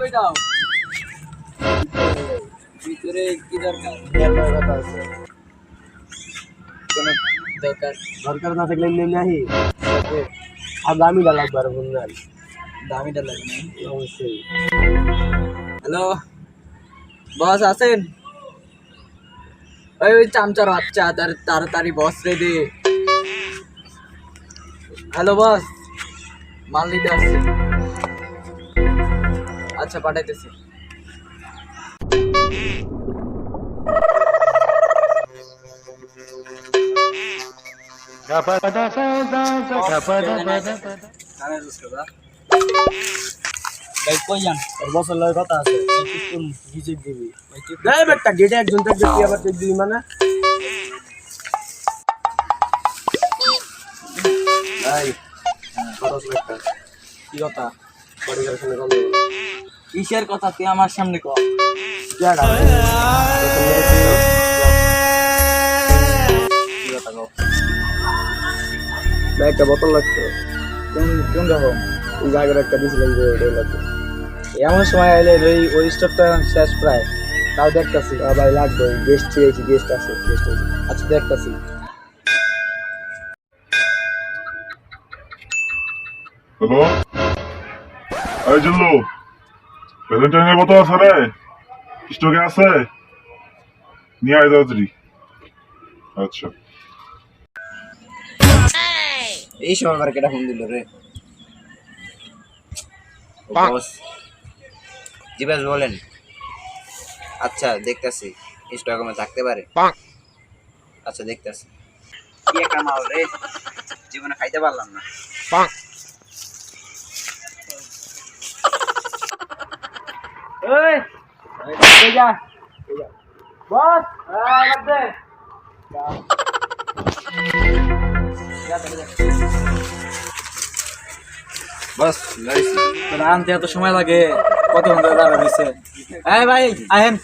কই দাও ভিতরে কি দরকার খেলার কথা আছে কোনো দরকার দরকার না থাকলে এমনি আহি আর দামিটা লাগবে আর বন্ধুর দামিটা লাগে না অবশ্যই হ্যালো বস আছেন ওই ওই চামচার বাচ্চা তার তাড়াতাড়ি বস রে দে হ্যালো বস মাল নিতে আসছি আচ্ছা পাঠাইতেছি। ভাই কই যান তোর বছর লয় কথা আছে গিজে দিবি দেয় বেটা, গেটে একজন থাকবে, তুই আবার চেক দিবি মানে ভাই খরচ একটা কি কথা? পরিবারের সঙ্গে কম দেবো কিসের কথা তুই আমার সামনে কর? আর একটা বোতল লাগতো কোন কোন রকম? ওই জায়গার একটা দিয়েছিলাম যে ওটাই লাগতো এমন সময় এলে ওই ওই স্টকটা শেষ প্রায়। তাও দেখতাছি ভাই লাগবে গেস্ট চেয়েছি গেস্ট আছে গেস্ট আছে। আচ্ছা দেখতাছি। হ্যালো জিল্লু! ভ্যালেন্টাইনের কত আছে রে স্টকে আছে। নিয়ে আয় তাড়াতাড়ি। আচ্ছা। এই সময় আমার কেটা ফোন দিল রে? বস জি ব্যাস বলেন। আচ্ছা দেখতেছি। ইনস্টাগ্রামে থাকতে পারে। আচ্ছা দেখতেছি। কি একটা মাল রে? জীবনে খাইতে পারলাম না। ওই যা। বস। লড়িস তোর আনতে এত সময় লাগে কত ঘণ্টা দাঁড়া রয়েছে? এই ভাই আহেন।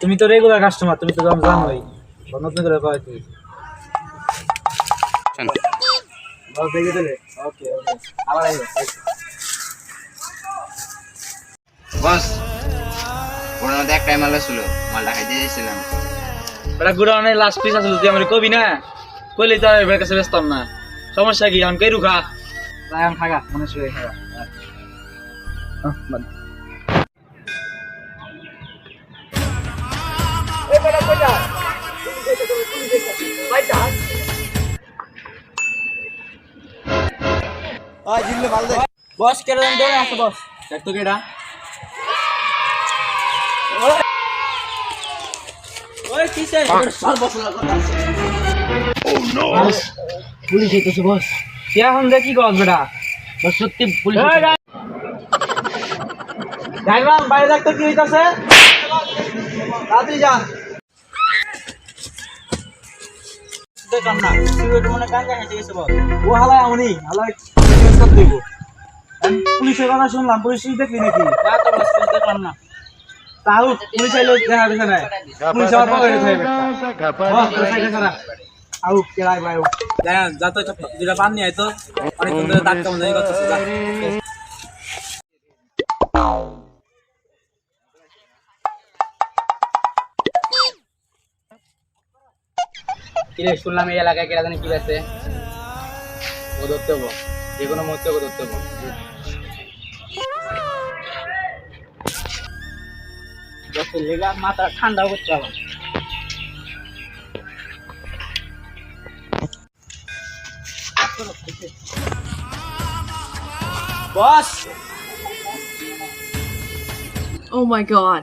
তুমি তো রেগুলার কাস্টমার তুমি তো জানো জানোই। করে বস দেখে দিলে? ওকে ওকে। আবার আইবো বস ওর মধ্যে একটাই মাল ছিল মালটা খাইতে দিয়েছিলাম এটা গুড়ানের লাস্ট পিস আসলে তুই আমার কবি না? কইলে তো আর এবার কাছে ব্যস্তাম না। সমস্যা কি আমি কেরু খা আমি খাগা মনে শুয়ে খাগা। বস বস বস এখন দেখি কস বেটা বস সত্যি পুলিশ ডাইভার বাইরে দেখতে কি হইতাছে তাড়াতাড়ি যা দেখাম না ওটা মনে গান গাইতে গেছে বস ও হালায় আমনি হালায় করে দেব পুলিশের কথা শুনলাম পুলিশ দেখলি নাকি? তো দেখলাম না। তাও পুলিশ আইলো দেখা গেছে না পুলিশ আবার পাওয়া গেছে বস সাইডে খারাপ আউ কেলাই ভাই যা যা তো দুটা পান নিয়ে আয় তো। অনেকক্ষণ ধরে ডাক্তার করতেছে কিরে, শুনলাম এই এলাকায় কেরা কি আছে? ও ধরতে হব যে কোনো মুহূর্তে ওকে ধরতে হব মাথা ঠান্ডা করতে হবে। বস! Oh my god.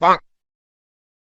Bonk.